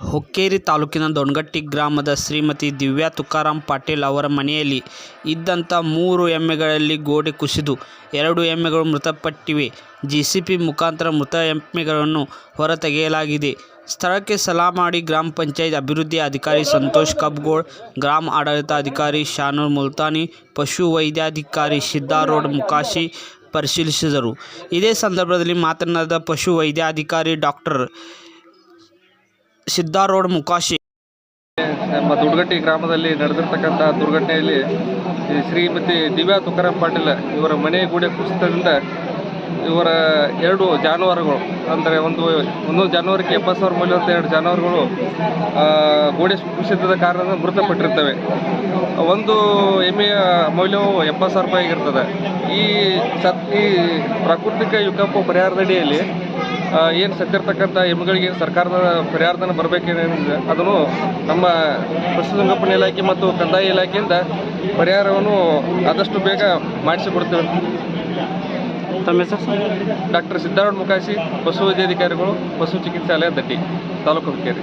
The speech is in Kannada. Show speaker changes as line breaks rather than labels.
ಹುಕ್ಕೇರಿ ತಾಲೂಕಿನ ದೊಣಗಟ್ಟಿ ಗ್ರಾಮದ ಶ್ರೀಮತಿ ದಿವ್ಯಾ ತುಕಾರಾಂ ಪಾಟೀಲ್ ಅವರ ಮನೆಯಲ್ಲಿ ಇದ್ದಂಥ ಮೂರು ಎಮ್ಮೆಗಳಲ್ಲಿ ಗೋಡೆ ಕುಸಿದು ಎರಡು ಎಮ್ಮೆಗಳು ಮೃತಪಟ್ಟಿವೆ. ಜೆಸಿಬಿ ಮುಖಾಂತರ ಮೃತ ಎಮ್ಮೆಗಳನ್ನು ಹೊರತೆಗೆಯಲಾಗಿದೆ. ಸ್ಥಳಕ್ಕೆ ಸಲಾ ಮಾಡಿ ಗ್ರಾಮ ಪಂಚಾಯತ್ ಅಭಿವೃದ್ಧಿ ಅಧಿಕಾರಿ ಸಂತೋಷ್ ಕಬ್ಗೋಳ್, ಗ್ರಾಮ ಆಡಳಿತಾಧಿಕಾರಿ ಶಾನೂರ್ ಮುಲ್ತಾನಿ, ಪಶು ವೈದ್ಯಾಧಿಕಾರಿ ಸಿದ್ದಾರೋಡ್ ಮುಕಾಶಿ ಪರಿಶೀಲಿಸಿದರು. ಇದೇ ಸಂದರ್ಭದಲ್ಲಿ ಮಾತನಾಡಿದ ಪಶು ವೈದ್ಯಾಧಿಕಾರಿ ಡಾಕ್ಟರ್ ಸಿದ್ದಾರೋಡ್ ಮುಕಾಶಿ.
ನಮ್ಮ ದುರ್ಗಟ್ಟಿ ಗ್ರಾಮದಲ್ಲಿ ನಡೆದಿರ್ತಕ್ಕಂಥ ದುರ್ಘಟನೆಯಲ್ಲಿ ಶ್ರೀಮತಿ ದಿವ್ಯಾ ತುಕಾರಾಮ್ ಪಾಟೀಲ್ ಇವರ ಮನೆ ಗೂಡೆ ಕುಸಿತದಿಂದ ಇವರ ಎರಡು ಜಾನುವಾರುಗಳು, ಅಂದರೆ ಒಂದು ಒಂದೊಂದು ಜಾನುವಾರಕ್ಕೆ ಎಪ್ಪತ್ತು ಸಾವಿರ ಮೌಲ್ಯವಂತ ಎರಡು ಜಾನುವಾರುಗಳು ಗೋಡೆ ಕುಸಿತದ ಕಾರಣದಿಂದ ಮೃತಪಟ್ಟಿರ್ತವೆ. ಒಂದು ಎಮ್ಮೆಯ ಮೌಲ್ಯವು ಎಪ್ಪತ್ತು ಸಾವಿರ ರೂಪಾಯಿ ಆಗಿರ್ತದೆ. ಈ ಸತ್, ಈ ಪ್ರಾಕೃತಿಕ ವಿಕೋಪ ಪರಿಹಾರದಡಿಯಲ್ಲಿ ಏನು ಸತ್ತಿರ್ತಕ್ಕಂಥ ಎಮ್ಮೆಗಳಿಗೆ ಸರ್ಕಾರದ ಪರಿಹಾರಧನ ಬರಬೇಕೇನಿದೆ ಅದನ್ನು ನಮ್ಮ ಪಶುಸಂಗೋಪನೆ ಇಲಾಖೆ ಮತ್ತು ಕಂದಾಯ ಇಲಾಖೆಯಿಂದ ಪರಿಹಾರವನ್ನು ಆದಷ್ಟು ಬೇಗ ಮಾಡಿಸಿಕೊಡ್ತೇವೆ.
ತಮ್ಮ ಹೆಸರು
ಡಾಕ್ಟರ್ ಸಿದ್ಧಾರ್ಥ ಮುಖಾಶಿ ಪಶು ವೈದ್ಯಾಧಿಕಾರಿಗಳು ಪಶು ಚಿಕಿತ್ಸಾಲಯ ದಟ್ಟಿ ತಾಲೂಕು ಹುಕ್ಕೇರಿ.